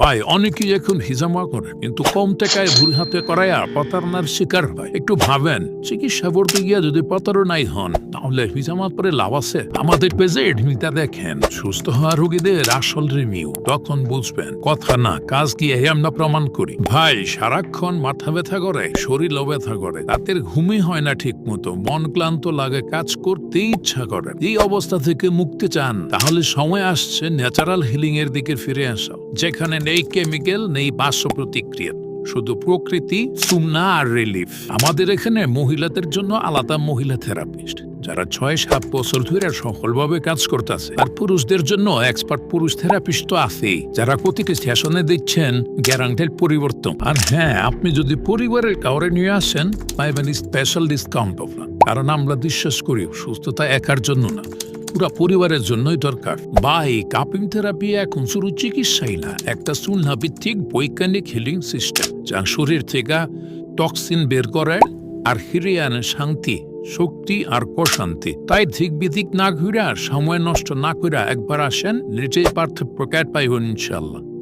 ভাই, অনেকেই এখন হিজামা করে, কিন্তু কম টাকায় ভুল হাতে করায়া প্রতারণার শিকার হয়। একটু ভাবেন, চিকিৎসা করতে গিয়া যদি প্রতারণাই হন, তাহলে হিজামা পরে লাভ আছে? আমাদের পেজে এডমিটা দেখেন। সুস্থ হওয়া রোগীদের আসল রিভিউ। তখন বুঝবেন, কথা না, কাজ কি এই আমরা প্রমাণ করি। ভাই, সারাক্ষণ মাথা ব্যথা করে, শরীরও ব্যথা করে। রাতের ঘুমই হয় না ঠিক মতো মন ক্লান্ত লাগে, কাজ করতে ইচ্ছা করে। এই অবস্থা থেকে মুক্তি চান, তাহলে সময় আসছে ন্যাচারাল হিলিং এর দিকে ফিরে আসা যেখানে নেই কেমিক্যাল, নেই পার্শ্ব প্রতিক্রিয়া শুধু প্রকৃতি সুমনা আর রিলিফ আমাদের এখানে মহিলাদের জন্য আলাদা মহিলা থেরাপিস্ট যারা ছয় সাত বছর ধরে সফলভাবে কাজ করতেছে। আর পুরুষদের জন্য এক্সপার্ট পুরুষ থেরাপিস্ট তো আছেই, যারা প্রতিটি সেশনে দিচ্ছেন গ্যারান্টেড পরিবর্তন। আর হ্যাঁ আপনি যদি পরিবারের কাউরে নিয়ে আসেন, পাইবেন স্পেশাল ডিসকাউন্ট অফার কারণ আমরা বিশ্বাস করি, সুস্থতা একার জন্য না। পুরা পরিবারের জন্যই দরকার। বা এই কাপিং থেরাপি এখন শুরু চিকিৎসাই না। একটা সুলনা ভিত্তিক বৈজ্ঞানিক হিলিং সিস্টেম যা শরীর থেকে টক্সিন বের করে আর হিরে আনে শান্তি, শক্তি আর প্রশান্তি। তাই ঠিক বিধিক না ঘুরা সময় নষ্ট না করে একবার আসেন, নিজেই পার্থক্য প্রকার পাইবেন ইনশাল্লাহ